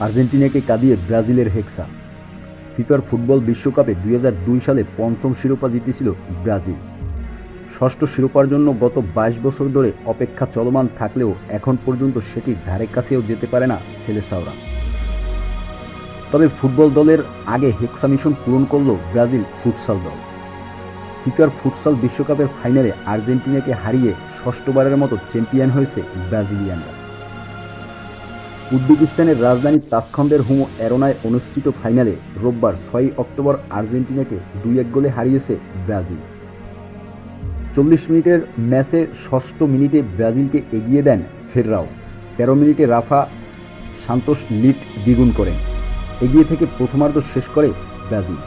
আর্জেন্টিনাকে কাঁদিয়ে ব্রাজিলের হেক্সা। ফিফার ফুটবল বিশ্বকাপে দুই হাজার দুই সালে পঞ্চম শিরোপা জিতেছিল ব্রাজিল। ষষ্ঠ শিরোপার জন্য গত বাইশ বছর ধরে অপেক্ষা চলমান থাকলেও এখন পর্যন্ত সেটির ধারে কাছেও যেতে পারে না সেলেসাওরা। তবে ফুটবল দলের আগে হেক্সা মিশন পূরণ করল ব্রাজিল ফুটসাল দল। ফিফার ফুটসাল বিশ্বকাপের ফাইনালে আর্জেন্টিনাকে হারিয়ে ষষ্ঠবারের মতো চ্যাম্পিয়ন হয়েছে ব্রাজিলিয়ানরা। উজবেকিস্তানের রাজধানী তাসখন্দের হুমো অ্যারোনায় অনুষ্ঠিত ফাইনালে রোববার ছয়ই অক্টোবর আর্জেন্টিনাকে দুই এক গোলে হারিয়েছে ব্রাজিল। চল্লিশ মিনিটের ম্যাচে ষষ্ঠ মিনিটে ব্রাজিলকে এগিয়ে দেন ফেররাও। তেরো মিনিটে রাফা সান্তোষ লিড দ্বিগুণ করেন। এগিয়ে থেকে প্রথমার্ধ শেষ করে ব্রাজিল।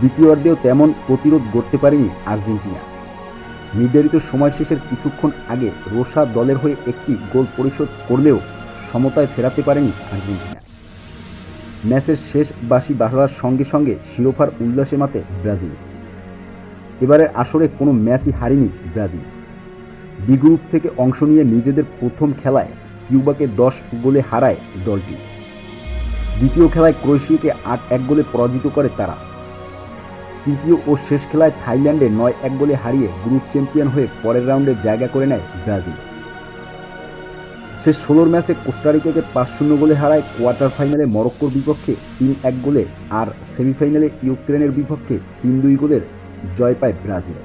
দ্বিতীয়ার্ধেও তেমন প্রতিরোধ গড়তে পারেনি আর্জেন্টিনা। নির্ধারিত সময় শেষের কিছুক্ষণ আগে রোসা দলের হয়ে একটি গোল পরিশোধ করলেও সমতায় ফেরাতে পারেনি আর্জেন্টিনা। ম্যাচের শেষ বাসি বাজার সঙ্গে সঙ্গে শিরোপার উল্লাসে মাতে ব্রাজিল। এবারে আসরে কোনো ম্যাচই হারেনি ব্রাজিল। বি গ্রুপ থেকে অংশ নিয়ে নিজেদের প্রথম খেলায় কিউবাকে দশ গোলে হারায় দলটি। দ্বিতীয় খেলায় ক্রোয়েশিয়াকে আট এক গোলে পরাজিত করে তারা। তৃতীয় ও শেষ খেলায় থাইল্যান্ডে নয় এক গোলে হারিয়ে গ্রুপ চ্যাম্পিয়ন হয়ে পরের রাউন্ডে জায়গা করে নেয় ব্রাজিল। শেষ ষোলোর ম্যাচে কোস্টারিকাকে পাঁচ শূন্য গোলে হারায় কোয়ার্টার ফাইনালে মরক্কোর বিপক্ষে তিন এক গোলে, আর সেমিফাইনালে ইউক্রেনের বিপক্ষে তিন দুই গোলের জয় পায় ব্রাজিল।